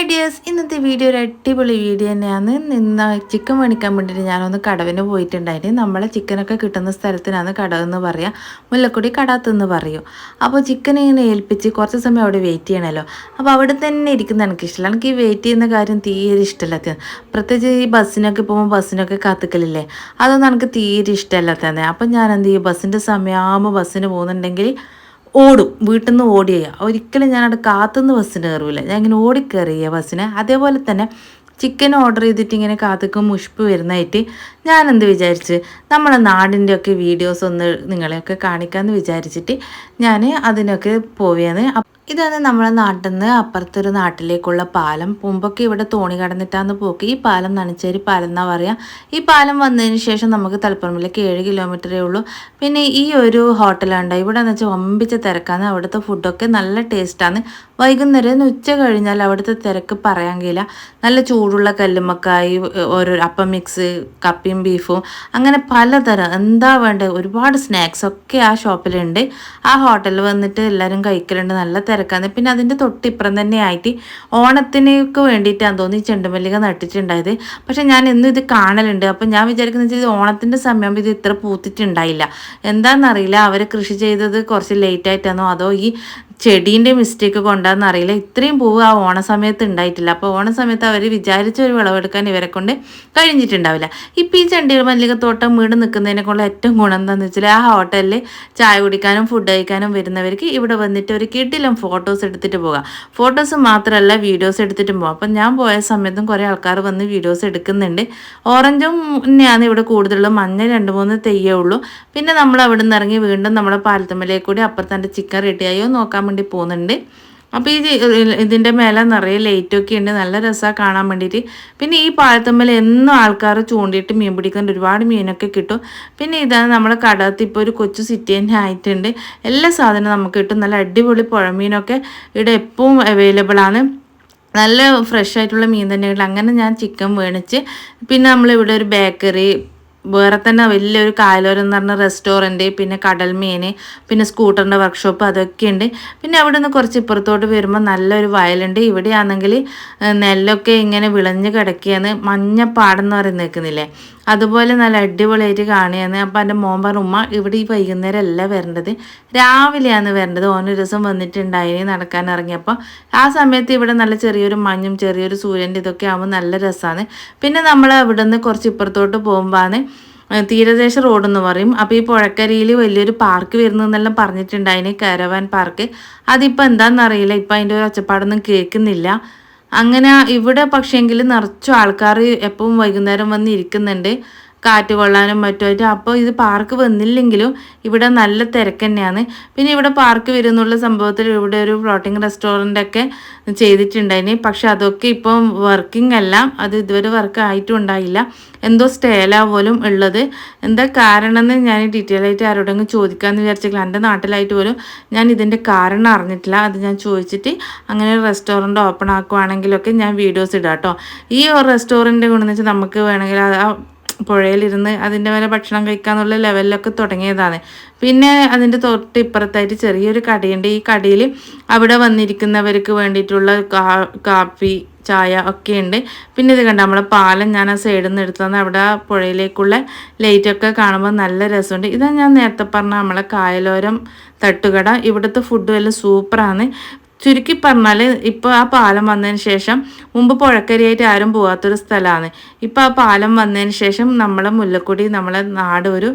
Hi dears ഇന്നത്തെ video ഒരു അടിപൊളി വീഡിയോ തന്നെയാണ്. നിന്ന് ചിക്കൻ മേടിക്കാൻ വേണ്ടിയിട്ട് ഞാനൊന്ന് കടവിന് പോയിട്ടുണ്ടായിരുന്നു. നമ്മളെ ചിക്കനൊക്കെ കിട്ടുന്ന സ്ഥലത്തിനാണ് കടവെന്ന് പറയാം. മുല്ലക്കൊടി കടാത്തെന്ന് പറയും. അപ്പോൾ ചിക്കൻ ഇങ്ങനെ ഏൽപ്പിച്ച് കുറച്ച് സമയം അവിടെ വെയിറ്റ് ചെയ്യണമല്ലോ അപ്പോൾ അവിടെ തന്നെ ഇരിക്കുന്ന എനിക്ക് ഇഷ്ടമല്ല എനിക്ക് വെയിറ്റ് ചെയ്യുന്ന കാര്യം തീരെ ഇഷ്ടമല്ലാത്ത പ്രത്യേകിച്ച് ഈ ബസ്സിനൊക്കെ പോകുമ്പോൾ ബസ്സിനൊക്കെ കാത്തുക്കലില്ലേ? അതൊന്നും എനിക്ക് തീരെ ഇഷ്ടമല്ലാത്തതാണ് അപ്പം ഞാൻ എന്ത് ചെയ്യും? ബസ്സിന്റെ സമയമാകുമ്പോൾ ബസ്സിന് പോകുന്നുണ്ടെങ്കിൽ ഓടും വീട്ടിൽ നിന്ന് ഓടിയ ഒരിക്കലും ഞാൻ അവിടെ കാത്തുനിന്ന് ബസ്സിന് കയറില്ല ഞാൻ ഇങ്ങനെ ഓടിക്കയറിയ ബസ്സിന്. അതേപോലെ തന്നെ ചിക്കൻ ഓർഡർ ചെയ്തിട്ട് ഇങ്ങനെ കാത്തുക്കും മുഷ്പ് വരുന്നതായിട്ട് ഞാൻ എന്ത് വിചാരിച്ച്? നമ്മളെ നാടിന്റെ ഒക്കെ വീഡിയോസ് ഒന്ന് നിങ്ങളെയൊക്കെ കാണിക്കാമെന്ന് വിചാരിച്ചിട്ട് ഞാൻ അതിനൊക്കെ പോവുകയാണ് ഇതാണ് നമ്മളെ നാട്ടിൽ നിന്ന് അപ്പുറത്തൊരു നാട്ടിലേക്കുള്ള പാലം. മുമ്പൊക്കെ ഇവിടെ തോണി കടന്നിട്ടാന്ന് പോക്ക്. ഈ പാലം നണിച്ചേരി പാലം എന്നാ പറയുക ഈ പാലം വന്നതിന് ശേഷം നമുക്ക് തലപ്പുറമിലേക്ക് ഏഴ് കിലോമീറ്ററേ ഉള്ളൂ. പിന്നെ ഈ ഒരു ഹോട്ടലുണ്ട് ഇവിടെ എന്ന് വെച്ചാൽ ഒമ്പിച്ച തിരക്കാണ്. അവിടുത്തെ ഫുഡൊക്കെ നല്ല ടേസ്റ്റാണ്. വൈകുന്നേരം ഉച്ച കഴിഞ്ഞാൽ അവിടുത്തെ തിരക്ക് പറയാൻ കഴിയില്ല. നല്ല ചൂടുള്ള കല്ലുമ്മക്കായി ഓരോ അപ്പം മിക്സ് കപ്പിയും ബീഫും അങ്ങനെ പലതരം എന്താ വേണ്ടത് ഒരുപാട് സ്നാക്സ് ഒക്കെ ആ ഷോപ്പിലുണ്ട്. ആ ഹോട്ടലിൽ വന്നിട്ട് എല്ലാവരും കഴിക്കലുണ്ട് നല്ല തിരക്കാണ്. പിന്നെ അതിന്റെ തൊട്ടിപ്പുറം തന്നെ ആയിട്ട് ഓണത്തിനൊക്കെ വേണ്ടിയിട്ടാണ് തോന്നി ചെണ്ടുമല്ലിക നട്ടിട്ടുണ്ടായത്. പക്ഷേ ഞാൻ ഇന്നും ഇത് കാണലുണ്ട്. അപ്പം ഞാൻ വിചാരിക്കുന്നത് ഇത് ഓണത്തിന്റെ സമയം ഇത് ഇത്ര പൂത്തിട്ടുണ്ടായില്ല. എന്താണെന്നറിയില്ല. അവർ കൃഷി ചെയ്തത് കുറച്ച് ലേറ്റ് ആയിട്ടാണോ അതോ ഈ ചെടീന്റെ മിസ്റ്റേക്ക് കൊണ്ടാന്ന് അറിയില്ല. ഇത്രയും പൂവ് ആ ഓണ സമയത്ത് ഉണ്ടായിട്ടില്ല അപ്പോൾ ഓണ സമയത്ത് അവർ വിചാരിച്ച ഒരു വിളവെടുക്കാൻ ഇവരെ കൊണ്ട് കഴിഞ്ഞിട്ടുണ്ടാവില്ല. ഇപ്പം ഈ ചെണ്ടികൾ മല്ലികത്തോട്ടം വീട് നിൽക്കുന്നതിനെ കൊണ്ട് ഏറ്റവും ഗുണം എന്താണെന്ന് വെച്ചാൽ ആ ഹോട്ടലിൽ ചായ കുടിക്കാനും ഫുഡ് കഴിക്കാനും വരുന്നവർക്ക് ഇവിടെ വന്നിട്ട് ഒരു കിട്ടിലും ഫോട്ടോസ് എടുത്തിട്ട് പോകാം. ഫോട്ടോസ് മാത്രമല്ല വീഡിയോസ് എടുത്തിട്ടും പോകാം. അപ്പം ഞാൻ പോയ സമയത്തും കുറേ ആൾക്കാർ വന്ന് വീഡിയോസ് എടുക്കുന്നുണ്ട്. ഓറഞ്ചും തന്നെയാണ് ഇവിടെ കൂടുതലും. മഞ്ഞ രണ്ട് മൂന്ന് തെയ്യേ ഉള്ളൂ. പിന്നെ നമ്മൾ അവിടെ നിന്ന് ഇറങ്ങി വീണ്ടും നമ്മുടെ പാലത്തമ്മലേക്ക് കൂടി അപ്പുറത്തെ ചിക്കൻ റെഡിയായോ നോക്കാൻ വേണ്ടി പോകുന്നുണ്ട്. അപ്പോൾ ഈ ഇതിന്റെ മേലെ നിറയെ ലൈറ്റൊക്കെ ഉണ്ട്. നല്ല രസമാണ് കാണാൻ വേണ്ടിയിട്ട് പിന്നെ ഈ പാലത്തമ്മൽ എന്നും ആൾക്കാർ ചൂണ്ടിയിട്ട് മീൻ പിടിക്കാൻ ഒരുപാട് മീനൊക്കെ കിട്ടും. പിന്നെ ഇതാണ് നമ്മുടെ കടത്ത് ഇപ്പോൾ ഒരു കൊച്ചു സിറ്റി തന്നെ ആയിട്ടുണ്ട്. എല്ലാ സാധനവും നമുക്ക് കിട്ടും. നല്ല അടിപൊളി പുഴമീനൊക്കെ ഇവിടെ എപ്പോഴും അവൈലബിൾ ആണ്. നല്ല ഫ്രഷ് ആയിട്ടുള്ള മീൻ തന്നെ അങ്ങനെ ഞാൻ ചിക്കൻ വേണിച്ച്. പിന്നെ നമ്മളിവിടെ ഒരു ബേക്കറി വേറെ തന്നെ വലിയൊരു കായലോരം എന്ന് പറഞ്ഞ റെസ്റ്റോറന്റ് പിന്നെ കടൽ മീൻ പിന്നെ സ്കൂട്ടറിന്റെ വർക്ക്ഷോപ്പ് അതൊക്കെ ഉണ്ട് പിന്നെ അവിടെ നിന്ന് കുറച്ച് ഇപ്പുറത്തോട്ട് വരുമ്പോൾ നല്ലൊരു വയലുണ്ട്. ഇവിടെയാണെങ്കിൽ നെല്ലൊക്കെ ഇങ്ങനെ വിളഞ്ഞ് കിടക്കുകയാണ്. മഞ്ഞപ്പാടെന്ന് പറയുന്ന നിൽക്കുന്നില്ലേ അതുപോലെ നല്ല അടിപൊളിയായിട്ട് കാണുകയാണ്. അപ്പോൾ എന്റെ മോൻ പറഞ്ഞു ഉമ്മ ഇവിടെ ഈ വൈകുന്നേരം അല്ല വരേണ്ടത്. രാവിലെയാണ് വരേണ്ടത്. ഓനൊരു ദിവസം വന്നിട്ടുണ്ടായിനി നടക്കാൻ ഇറങ്ങിയപ്പോൾ ആ സമയത്ത് ഇവിടെ നല്ല ചെറിയൊരു മഞ്ഞും ചെറിയൊരു സൂര്യന്റെ ഇതൊക്കെ ആകുമ്പോൾ നല്ല രസമാണ് പിന്നെ നമ്മൾ അവിടെ നിന്ന് കുറച്ച് ഇപ്പുറത്തോട്ട് പോകുമ്പോഴാണ് തീരദേശ റോഡ് എന്ന് പറയും. അപ്പോൾ ഈ പുഴക്കരിയിൽ വലിയൊരു പാർക്ക് വരുന്നതെന്നെല്ലാം പറഞ്ഞിട്ടുണ്ടായിന് കരവാൻ പാർക്ക്. അതിപ്പോൾ എന്താണെന്നറിയില്ല ഇപ്പം അതിന്റെ ഒരു ഒച്ചപ്പാടൊന്നും കേൾക്കുന്നില്ല. അങ്ങനെ ഇവിടെ പക്ഷേങ്കിൽ നിറച്ചും ആൾക്കാർ എപ്പോഴും വൈകുന്നേരം വന്ന് ഇരിക്കുന്നുണ്ട്. കാറ്റ് കൊള്ളാനും മറ്റുമായിട്ട്. അപ്പോൾ ഇത് പാർക്ക് വന്നില്ലെങ്കിലും ഇവിടെ നല്ല തിരക്ക് തന്നെയാണ്. പിന്നെ ഇവിടെ പാർക്ക് വരുന്നുള്ള സംഭവത്തിൽ ഇവിടെ ഒരു ഫ്ലോട്ടിംഗ് റെസ്റ്റോറന്റ് ഒക്കെ ചെയ്തിട്ടുണ്ടായിന് പക്ഷെ അതൊക്കെ ഇപ്പം വർക്കിംഗ് അല്ല. അത് ഇതുവരെ വർക്ക് ആയിട്ടും ഉണ്ടായില്ല എന്തോ സ്റ്റേല പോലും ഉള്ളത്. എന്താ കാരണം എന്ന് ഞാൻ ഡീറ്റെയിൽ ആയിട്ട് ആരോടെങ്കിലും ചോദിക്കാമെന്ന് വിചാരിച്ചെങ്കിൽ എന്റെ നാട്ടിലായിട്ട് പോലും ഞാൻ ഇതിന്റെ കാരണം അറിഞ്ഞിട്ടില്ല. അത് ഞാൻ ചോദിച്ചിട്ട് അങ്ങനെ ഒരു റെസ്റ്റോറന്റ് ഓപ്പൺ ആക്കുവാണെങ്കിലൊക്കെ ഞാൻ വീഡിയോസ് ഇടാം കേട്ടോ. ഈ റെസ്റ്റോറന്റ് കൊണ്ടെന്ന് വെച്ചാൽ നമുക്ക് വേണമെങ്കിൽ പുഴയിലിരുന്ന് അതിന്റെ മേലെ ഭക്ഷണം കഴിക്കാന്നുള്ള ലെവലിലൊക്കെ തുടങ്ങിയതാണ്. പിന്നെ അതിന്റെ തൊട്ട് ഇപ്പുറത്തായിട്ട് ചെറിയൊരു കടയുണ്ട്. ഈ കടയിൽ അവിടെ വന്നിരിക്കുന്നവർക്ക് വേണ്ടിയിട്ടുള്ള കാപ്പി ചായ ഒക്കെ ഉണ്ട്. പിന്നെ ഇത് കണ്ട നമ്മളെ പാലം ഞാൻ ആ സൈഡിൽ നിന്ന് എടുത്തതാണ്. അവിടെ പുഴയിലേക്കുള്ള ലൈറ്റൊക്കെ കാണുമ്പോൾ നല്ല രസമുണ്ട്. ഇതാണ് ഞാൻ നേരത്തെ പറഞ്ഞ നമ്മളെ കായലോരം തട്ടുകട. ഇവിടുത്തെ ഫുഡ് എല്ലാം സൂപ്പറാണ് ചുരുക്കി പറഞ്ഞാൽ ഇപ്പോൾ ആ പാലം വന്നതിന് ശേഷം മുമ്പ് പുഴക്കരിയായിട്ട് ആരും പോകാത്തൊരു സ്ഥലമാണ് ഇപ്പോൾ ആ പാലം വന്നതിന് ശേഷം നമ്മളെ മുല്ലക്കുടി നമ്മളെ നാട് ഒരു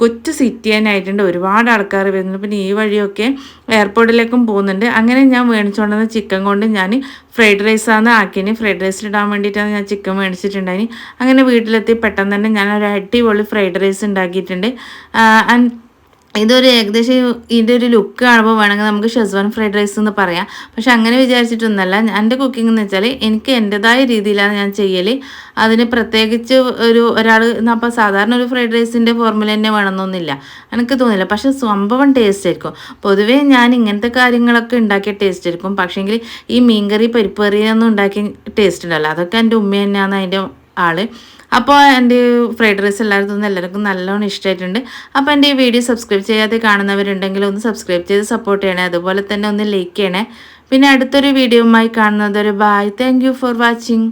കൊച്ചു സിറ്റി തന്നെ ആയിട്ടുണ്ട് ഒരുപാട് ആൾക്കാർ വരുന്നുണ്ട്. പിന്നെ ഈ വഴിയൊക്കെ എയർപോർട്ടിലേക്കും പോകുന്നുണ്ട്. അങ്ങനെ ഞാൻ മേടിച്ചുകൊണ്ടുവന്ന ചിക്കൻ കൊണ്ട് ഞാൻ ഫ്രൈഡ് റൈസാണ് ആക്കിയതിന് ഫ്രൈഡ് റൈസ് ഇടാൻ വേണ്ടിയിട്ടാണ് ഞാൻ ചിക്കൻ മേടിച്ചിട്ടുണ്ടായിന്. അങ്ങനെ വീട്ടിലെത്തി പെട്ടെന്ന് തന്നെ ഞാൻ ഒരു അടിപൊളി ഫ്രൈഡ് റൈസ് ഉണ്ടാക്കിയിട്ടുണ്ട്. ഇതൊരു ഏകദേശം ഇതിന്റെ ഒരു ലുക്ക് കാണുമ്പോൾ വേണമെങ്കിൽ നമുക്ക് ഷെസ്വാൻ ഫ്രൈഡ് റൈസ് എന്ന് പറയാം. പക്ഷെ അങ്ങനെ വിചാരിച്ചിട്ടൊന്നല്ല എന്റെ കുക്കിംഗ് എന്ന് വെച്ചാൽ എനിക്ക് എന്റെതായ രീതിയിലാണ് ഞാൻ ചെയ്യൽ അതിന് പ്രത്യേകിച്ച് ഒരു ഒരാൾ അപ്പോൾ സാധാരണ ഒരു ഫ്രൈഡ് റൈസിന്റെ ഫോർമുല തന്നെ വേണമെന്നൊന്നുമില്ല. എനിക്ക് തോന്നില്ല പക്ഷെ സംഭവം ടേസ്റ്റ് ആയിരിക്കും. പൊതുവേ ഞാൻ ഇങ്ങനത്തെ കാര്യങ്ങളൊക്കെ ഉണ്ടാക്കിയ ടേസ്റ്റ് ആയിരിക്കും. പക്ഷേങ്കിൽ ഈ മീൻകറി പരിപ്പ് കറിയൊന്നും ഉണ്ടാക്കിയ ടേസ്റ്റ് ഉണ്ടല്ലോ അതൊക്കെ എന്റെ ഉമ്മ തന്നെയാണ് അതിന്റെ ആൾ അപ്പോൾ എന്റെ ഫ്രൈഡ് റൈസ് എല്ലാവർക്കും എല്ലാവർക്കും നല്ലോണം ഇഷ്ടമായിട്ടുണ്ട് അപ്പോൾ എന്റെ ഈ വീഡിയോ സബ്സ്ക്രൈബ് ചെയ്യാതെ കാണുന്നവരുണ്ടെങ്കിൽ ഒന്ന് സബ്സ്ക്രൈബ് ചെയ്ത് സപ്പോർട്ട് ചെയ്യണേ. അതുപോലെ തന്നെ ഒന്ന് ലൈക്ക് ചെയ്യണേ. പിന്നെ അടുത്തൊരു വീഡിയോയുമായി കാണുന്നത് ഒരു ബായ് താങ്ക് ഫോർ വാച്ചിങ്